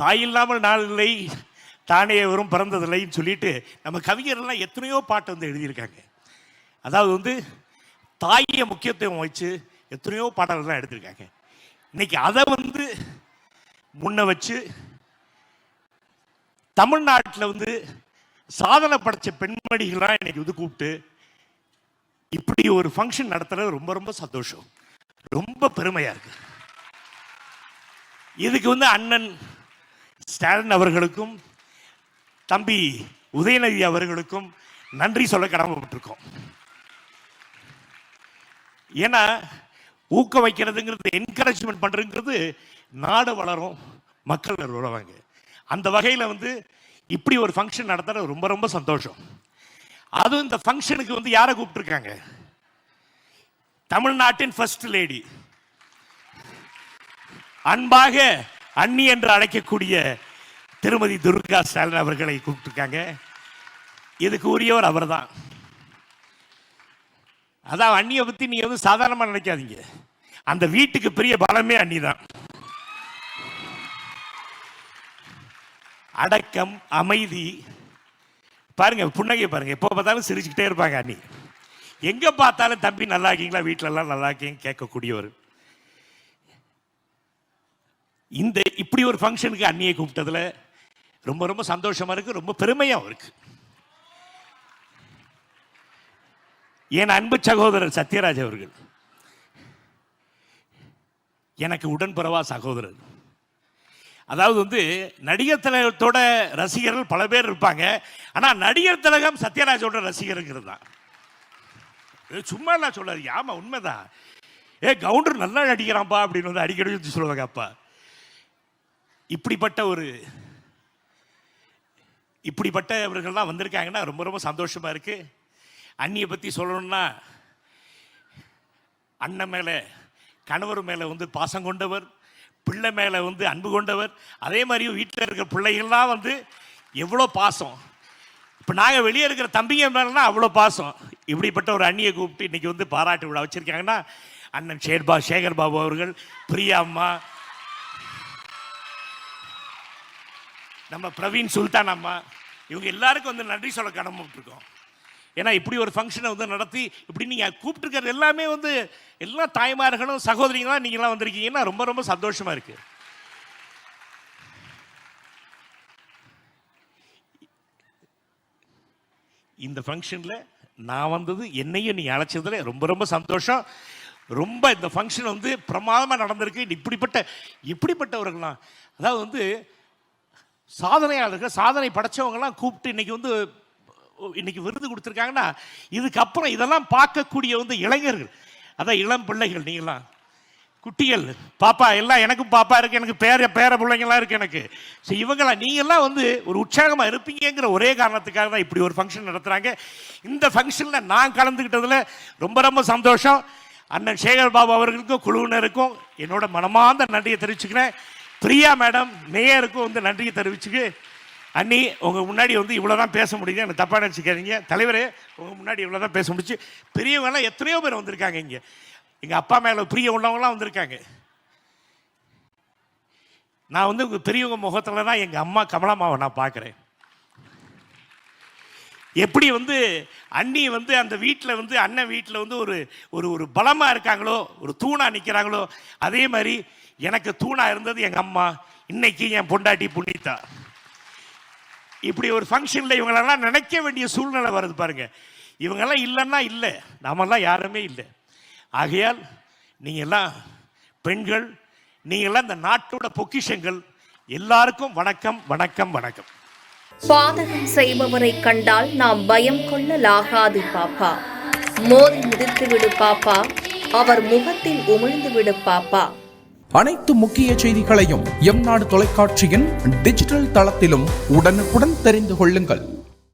தாய் இல்லாமல் நாள் இல்லை தானே வரும் பிறந்ததில்லைன்னு சொல்லிட்டு நம்ம கவிஞர்கள்லாம் எத்தனையோ பாட்டு வந்து எழுதியிருக்காங்க. அதாவது வந்து தாயை முக்கியத்துவம் வச்சு எத்தனையோ பாடல்கள்லாம் எடுத்திருக்காங்க. இன்னைக்கு அதை வந்து முன்ன வச்சு தமிழ்நாட்டில் வந்து சாதனை படைச்ச பெண்மணிகள்லாம் இன்னைக்கு வந்து கூப்பிட்டு இப்படி ஒரு ஃபங்க்ஷன் நடத்துறது ரொம்ப ரொம்ப சந்தோஷம். ரொம்ப பெருமையா இருக்கு. இதுக்கு வந்து அண்ணன் ஸ்டாலின் அவர்களுக்கும் தம்பி உதயநிதி அவர்களுக்கும் நன்றி சொல்ல கடமைப்பட்டிருக்கோம். ஏன்னா ஊக்க வைக்கிறதுங்கிறது என்கரேஜ்மெண்ட் பண்றதுங்கிறது நாடு வளரும் மக்கள் வளருவாங்க அந்த வகையில் வந்து இப்படி ஒரு ஃபங்க்ஷன் நடத்துறது ரொம்ப ரொம்ப சந்தோஷம். அதுவும் இந்த ஃபங்க்ஷனுக்கு வந்து யாரை கூப்பிட்டுருக்காங்க? தமிழ்நாட்டின் ஃபர்ஸ்ட் லேடி அன்பாக அண்ணி என்று அழைக்கக்கூடிய திருமதி துர்கா ஸ்டாலின் அவர்களை கூப்பிட்டுருக்காங்க. இதுக்கு உரியவர் அவர்தான். அதான் அண்ணியை பற்றி நீங்கள் வந்து சாதாரணமாக நினைக்காதீங்க. அந்த வீட்டுக்கு பெரிய பலமே அண்ணி தான் அடக்கம் அமைதி. பாருங்க புன்னகை பாருங்க. எப்போ பார்த்தாலும் சிரிச்சுக்கிட்டே இருப்பாங்க அண்ணி. எங்கே பார்த்தாலும் தம்பி நல்லா இருக்கீங்களா? வீட்டிலலாம் நல்லா இருக்கீங்க கேட்கக்கூடியவர். இந்த இப்படி ஒரு ஃபங்க்ஷனுக்கு அண்ணியை கூப்பிட்டதுல ரொம்ப ரொம்ப சந்தோஷமா இருக்கு ரொம்ப பெருமையாகவும் இருக்கு. என் அன்பு சகோதரர் சத்யராஜ் அவர்கள் எனக்கு உடன்பிறவா சகோதரர். அதாவது வந்து நடிகர் திலகத்தோட ரசிகர்கள் பல பேர் இருப்பாங்க ஆனால் நடிகர் திலகம் சத்யராஜோட ரசிகருங்கிறது தான். ஏ, சும்மா நான் ஆமாம் ஆமா உண்மைதான். ஏ கவுண்டர் நல்லா நடிக்கிறான்ப்பா அப்படின்னு வந்து அடிக்கடி சொல்லுவாங்க அப்பா. இப்படிப்பட்ட ஒரு இப்படிப்பட்டவர்கள்லாம் வந்திருக்காங்கன்னா ரொம்ப ரொம்ப சந்தோஷமா இருக்கு. அண்ணியை பத்தி சொல்லணும்னா அண்ணன் மேல கணவர் மேல வந்து பாசம் கொண்டவர் பிள்ளை மேல வந்து அன்பு கொண்டவர் அதே மாதிரி வீட்டில் இருக்கிற பிள்ளைகள்லாம் வந்து எவ்வளோ பாசம். இப்போ நாங்கள் வெளியே இருக்கிற தம்பிங்க மேலனா அவ்வளோ பாசம். இப்படிப்பட்ட ஒரு அண்ணியை கூப்பிட்டு இன்னைக்கு வந்து பாராட்டு விழா வச்சிருக்காங்கன்னா அண்ணன் ஷேர்பா சேகர் பாபு அவர்கள் பிரியா அம்மா நம்ம பிரவீன் சுல்தான் அம்மா இவங்க எல்லாருக்கும் வந்து நன்றி சொல்ல கடமைப்பட்டிருக்கோம். ஏன்னா இப்படி ஒரு ஃபங்க்ஷனை வந்து நடத்தி இப்படி நீங்கள் கூப்பிட்டுருக்கிறது எல்லாமே வந்து எல்லா தாய்மார்களும் சகோதரிங்களாம் நீங்களாம் வந்திருக்கீங்கன்னா ரொம்ப ரொம்ப சந்தோஷமாக இருக்கு. இந்த ஃபங்க்ஷனில் நான் வந்தது என்னையும் நீ அழைச்சதில் ரொம்ப ரொம்ப சந்தோஷம். ரொம்ப இந்த ஃபங்க்ஷன் வந்து பிரமாதமாக நடந்திருக்கு. இப்படிப்பட்ட இப்படிப்பட்டவர்கள்லாம் அதாவது வந்து சாதனையாளர்கள் சாதனை படைச்சவங்கலாம் கூப்பிட்டு இன்னைக்கு வந்து இன்னைக்கு விருது கொடுத்துருக்காங்கன்னா இதுக்கப்புறம் இதெல்லாம் பார்க்கக்கூடிய வந்து இளைஞர்கள். அதான் இளம் பிள்ளைகள் நீங்களாம். குட்டிகள் பாப்பா எல்லாம் எனக்கும் பாப்பா இருக்கு எனக்கு பேர பேர பிள்ளைங்களாம் இருக்கு எனக்கு. ஸோ இவங்களாம் நீங்கள்லாம் வந்து ஒரு உற்சாகமாக இருப்பீங்கங்கிற ஒரே காரணத்துக்காக தான் இப்படி ஒரு ஃபங்க்ஷன் நடத்துகிறாங்க இந்த ஃபங்க்ஷனில் நான் கலந்துக்கிட்டதில் ரொம்ப ரொம்ப சந்தோஷம். அண்ணன் சேகர் பாபு அவர்களுக்கும் குழுவினருக்கும் என்னோட மனமார்ந்த நன்றியை தெரிவிச்சுக்கிறேன். பிரியா மேடம் மேயருக்கும் வந்து நன்றியை தெரிவிச்சுக்கு அண்ணி உங்கள் முன்னாடி வந்து இவ்வளோதான் பேச முடியுது எனக்கு தப்பாக நினச்சிக்காதீங்க. தலைவரே உங்கள் முன்னாடி இவ்வளோ தான் பேச முடிச்சு பெரியவங்கலாம் எத்தனையோ பேர் வந்திருக்காங்க இங்கே. எங்கள் அப்பா மேலே பிரிய உள்ளவங்களாம் வந்திருக்காங்க. நான் வந்து உங்கள் பெரியவங்க முகத்தில் தான் எங்கள் அம்மா கமலாமாவை நான் பார்க்குறேன் எப்படி வந்து அண்ணி வந்து அந்த வீட்டில் வந்து அண்ணன் வீட்டில் வந்து ஒரு ஒரு ஒரு பலமாக இருக்காங்களோ ஒரு தூணாக நிற்கிறாங்களோ அதே மாதிரி எனக்கு தூணாக இருந்தது எங்கள் அம்மா. இன்னைக்கு என் பொண்டாட்டி புண்ணித்தா இப்படி ஒரு ஃபங்க்ஷனில் இவங்களெல்லாம் நினைக்க வேண்டிய சூழ்நிலை வருது பாருங்க. இவங்கெல்லாம் இல்லைன்னா இல்லை. நாமெல்லாம் யாருமே இல்லை. ஆகையால் நீங்கள்லாம் பெண்கள் நீங்கள்லாம் இந்த நாட்டோட பொக்கிஷங்கள். எல்லாருக்கும் வணக்கம் வணக்கம் வணக்கம். பாதகம் செய்பவரை கண்டால் நாம் பயம் கொள்ளலாகாது பாப்பா. மோதி மிதித்து விடு பாப்பா. அவர் முகத்தில் உமிழ்ந்து விடு பாப்பா. அனைத்து முக்கிய செய்திகளையும் எம் நாடு தொலைக்காட்சியின் டிஜிட்டல் தளத்திலும் உடனுக்குடன் தெரிந்து கொள்ளுங்கள்.